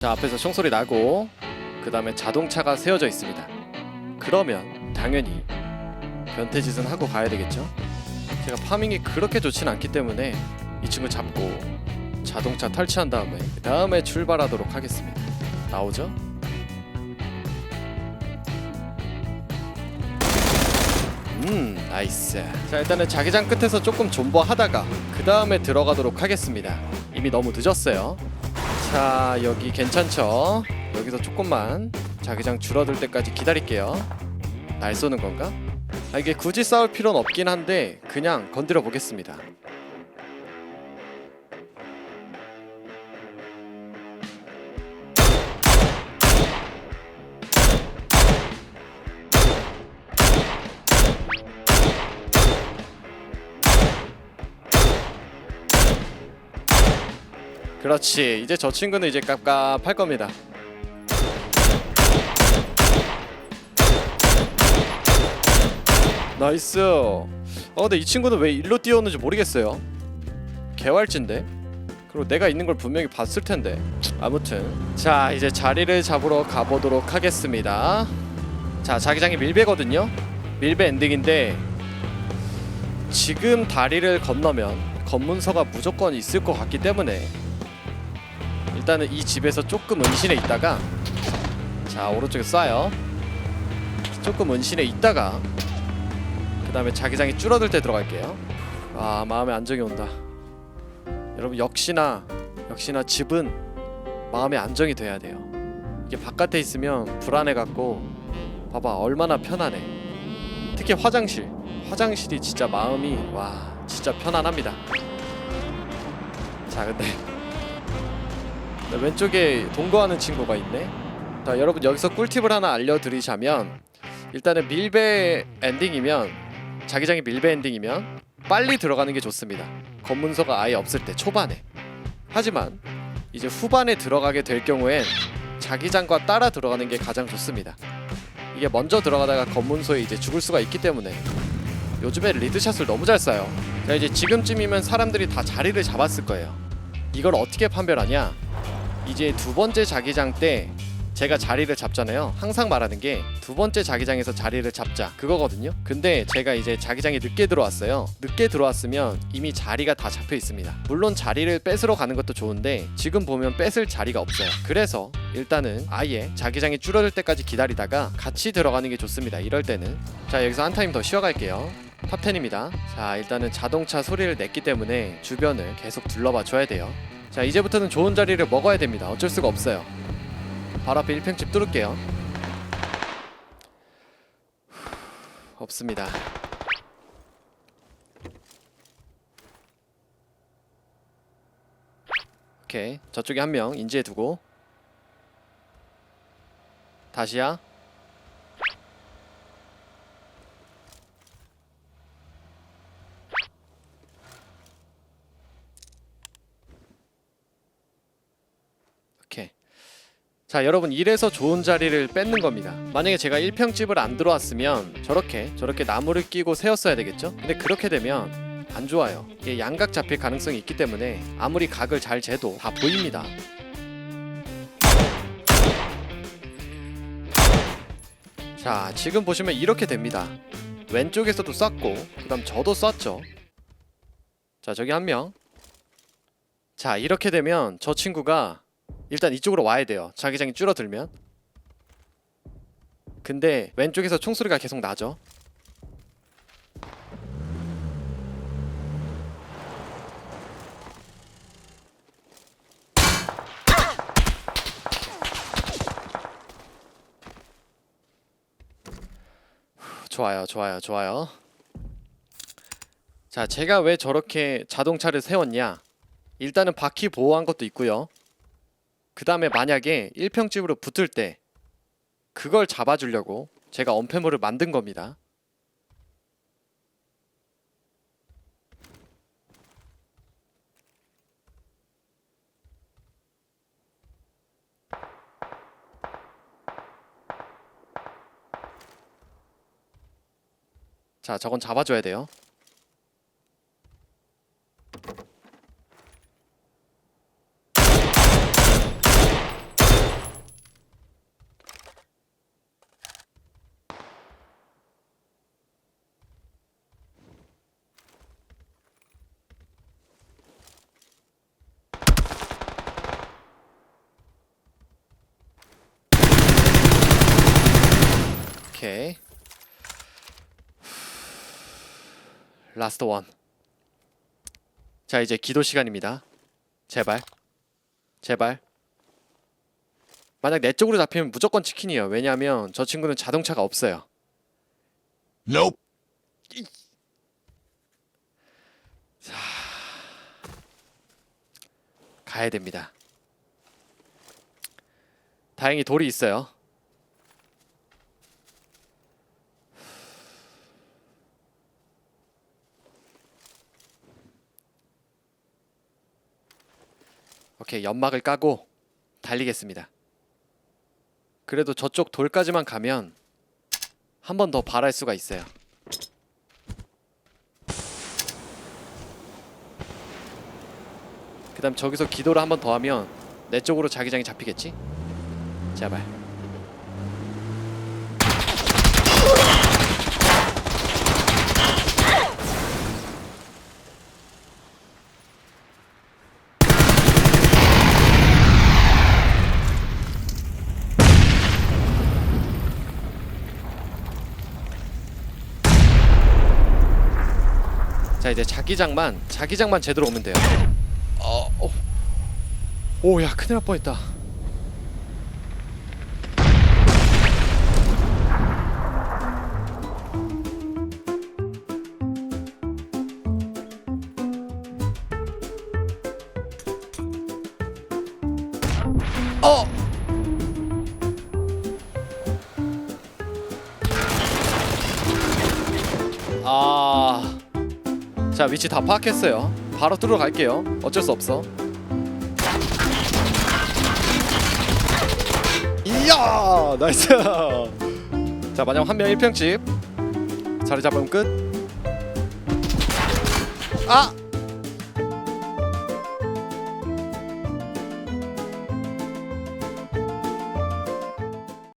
자 앞에서 총소리 나고 그 다음에 자동차가 세워져 있습니다. 그러면 당연히 변태짓은 하고 가야 되겠죠. 제가 파밍이 그렇게 좋진 않기 때문에 이 친구 잡고 자동차 탈취한 다음에 그 다음에 출발하도록 하겠습니다. 나오죠? 음 나이스 자 일단은 자기장 끝에서 조금 존버하다가 그 다음에 들어가도록 하겠습니다 이미 너무 늦었어요 자 여기 괜찮죠? 여기서 조금만 자기장 줄어들 때까지 기다릴게요. 날 쏘는 건가? 아, 이게 굳이 싸울 필요는 없긴 한데 그냥 건드려 보겠습니다 그렇지. 이제 저 친구는 이제 깝깝할 겁니다. 나이스. 어 근데 이 친구는 왜 일로 뛰어오는지 모르겠어요. 개활진데? 그리고 내가 있는 걸 분명히 봤을 텐데. 아무튼. 자 이제 자리를 잡으러 가보도록 하겠습니다. 자 자기장이 밀배거든요. 밀배 엔딩인데 지금 다리를 건너면 검문서가 무조건 있을 것 같기 때문에 일단은 이 집에서 조금 은신해 있다가 자 오른쪽에 쏴요. 조금 은신해 있다가 그 다음에 자기장이 줄어들 때 들어갈게요. 아 마음에 안정이 온다. 여러분 역시나 역시나 집은 마음에 안정이 돼야 돼요. 이게 바깥에 있으면 불안해 갖고 봐봐 얼마나 편안해. 특히 화장실. 화장실이 진짜 마음이 와 진짜 편안합니다. 자 근데 네, 왼쪽에 동거하는 친구가 있네. 자, 여러분 여기서 꿀팁을 하나 알려드리자면 일단은 밀배 엔딩이면 자기장이 밀배 엔딩이면 빨리 들어가는 게 좋습니다. 검문서가 아예 없을 때 초반에. 하지만 이제 후반에 들어가게 될 경우엔 자기장과 따라 들어가는 게 가장 좋습니다. 이게 먼저 들어가다가 검문소에 이제 죽을 수가 있기 때문에 요즘에 리드샷을 너무 잘 쏴요. 자 이제 지금쯤이면 사람들이 다 자리를 잡았을 거예요. 이걸 어떻게 판별하냐? 이제 두 번째 자기장 때 제가 자리를 잡잖아요. 항상 말하는 게 두 번째 자기장에서 자리를 잡자 그거거든요. 근데 제가 이제 자기장이 늦게 들어왔어요. 늦게 들어왔으면 이미 자리가 다 잡혀 있습니다. 물론 자리를 뺏으러 가는 것도 좋은데 지금 보면 뺏을 자리가 없어요. 그래서 일단은 아예 자기장이 줄어들 때까지 기다리다가 같이 들어가는 게 좋습니다. 이럴 때는 자 여기서 한 타임 더 쉬어갈게요. 탑10입니다. 자 일단은 자동차 소리를 냈기 때문에 주변을 계속 둘러봐 줘야 돼요. 자 이제부터는 좋은 자리를 먹어야 됩니다. 어쩔 수가 없어요. 바로 앞에 1평집 뚫을게요. 후, 없습니다. 오케이. 저쪽에 한 명 인지해 두고. 다시야 오케이. 자 여러분 이래서 좋은 자리를 뺏는 겁니다. 만약에 제가 1평집을 안 들어왔으면 저렇게 저렇게 나무를 끼고 세웠어야 되겠죠? 근데 그렇게 되면 안 좋아요. 이게 양각 잡힐 가능성이 있기 때문에 아무리 각을 잘 재도 다 보입니다. 자 지금 보시면 이렇게 됩니다. 왼쪽에서도 쐈고 그 다음 저도 쐈죠? 자 저기 한 명 자 이렇게 되면 저 친구가 일단 이쪽으로 와야 돼요. 자기장이 줄어들면. 근데 왼쪽에서 총소리가 계속 나죠. 후, 좋아요, 좋아요, 좋아요. 자, 제가 왜 저렇게 자동차를 세웠냐? 일단은 바퀴 보호한 것도 있고요. 그 다음에 만약에 1평집으로 붙을 때 그걸 잡아주려고 제가 언패물을 만든 겁니다. 자, 저건 잡아줘야 돼요. 오케이. 라스트 원. 자 이제 기도 시간입니다. 제발. 제발. 만약 내 쪽으로 잡히면 무조건 치킨이에요. 왜냐하면 저 친구는 자동차가 없어요. Nope. 가야 됩니다. 다행히 돌이 있어요. 오케이 연막을 까고 달리겠습니다. 그래도 저쪽 돌까지만 가면 한 번 더 발할 수가 있어요. 그 다음 저기서 기도를 한 번 더 하면 내 쪽으로 자기장이 잡히겠지? 제발. 자 이제 자기장만 자기장만 제대로 오면 돼요. 어, 어. 오야 큰일 날 뻔했다. 어. 아. 자 위치 다 파악했어요. 바로 뚫으러 갈게요. 어쩔 수 없어. 이야 나이스. 자 마지막 한명 1평집 자리 잡으면 끝. 아